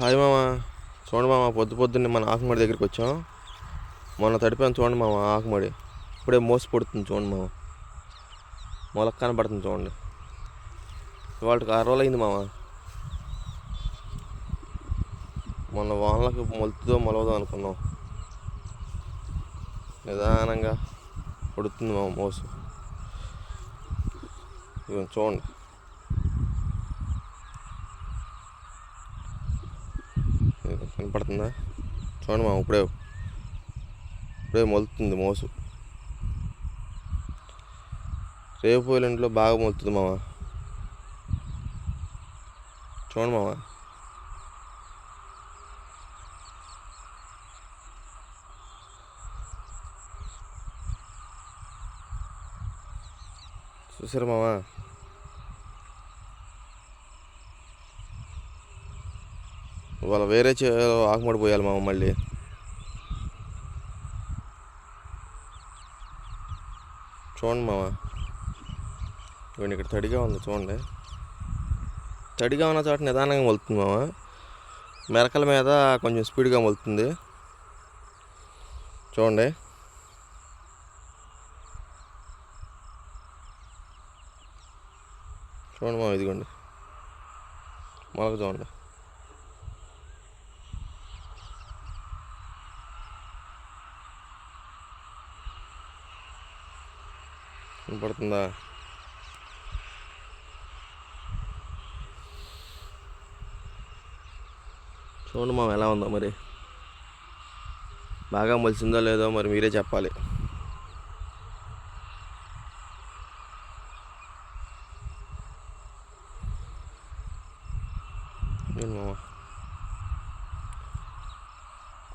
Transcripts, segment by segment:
Hi మామ. చూడండి మామ పొద్దు పొద్దున్నే మన ఆకుమడి దగ్గరికి వచ్చాం. మొన్న తడిపాను చూడండి మామ ఆకుమడి. ఇప్పుడే మోసి పడుతుంది చూడండి మామ. మొలక కనబడుతుంది చూడండి. వాళ్ళకి ఆరు రోజులు అయింది మామ. మొన్న వానలకు మొలుతుందో మొలవదో అనుకున్నాం. నిదానంగా పడుతుంది మామ మోసు. చూడండి. కనపడుతుందా? చూడండి మామ ఇప్పుడే ఇప్పుడే మొలుతుంది మోసు. రేపు ఎల్లుండిలో బాగా మొలుతుంది మామ. చూడండి మామ. చూసారు మామ? ఇవాళ వేరే చే ఆకుమడి పోయాలి మామ మళ్ళీ. చూడండి మామ. ఇవన్నీ ఇక్కడ తడిగా ఉంది చూడండి. తడిగా ఉన్న చోట నిదానంగా వెళ్తుంది మామ. మెరకల మీద కొంచెం స్పీడ్గా వెళ్తుంది చూడండి. చూడండి మామ ఇదిగోండి. మొలక చూడండి. కనపడుతుందా చూడండి మామ ఎలా ఉందో మరి. బాగా మొలిసిందో లేదో మరి మీరే చెప్పాలి. మామ?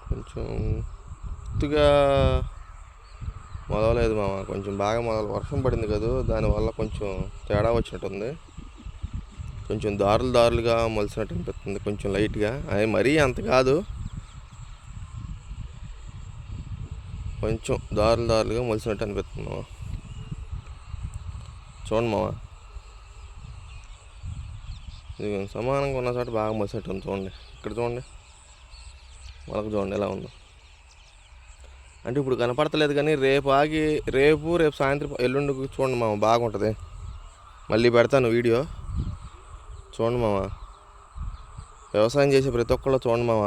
కొంచెం కొద్దిగా మొదలలేదు మామ. కొంచెం బాగా మొదలు వర్షం పడింది కదా దానివల్ల కొంచెం తేడా వచ్చినట్టుంది. కొంచెం దారులు దారులుగా మొలిసినట్టు అనిపిస్తుంది కొంచెం లైట్గా. అది మరీ అంత కాదు. కొంచెం దారులు దారులుగా మొలిసినట్టు అనిపిస్తుంది మామ. చూడండి మామ. ఇది సమానంగా ఉన్న చోట బాగా మొలిసినట్టు ఉంది. చూడండి. ఇక్కడ చూడండి. మొలక చూడండి ఎలా ఉందో. అంటే ఇప్పుడు కనపడతలేదు కానీ రేపు ఆగి రేపు రేపు సాయంత్రం ఎల్లుండి చూడండి మామ బాగుంటుంది. మళ్ళీ పెడతాను వీడియో. చూడండి మామ. వ్యవసాయం చేసే ప్రతి ఒక్కళ్ళు చూడండి మామ.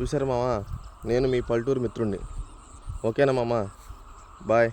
చూసారు మామ? నేను మీ పల్లెటూరు మిత్రుడిని ఓకేనా మామ? బాయ్.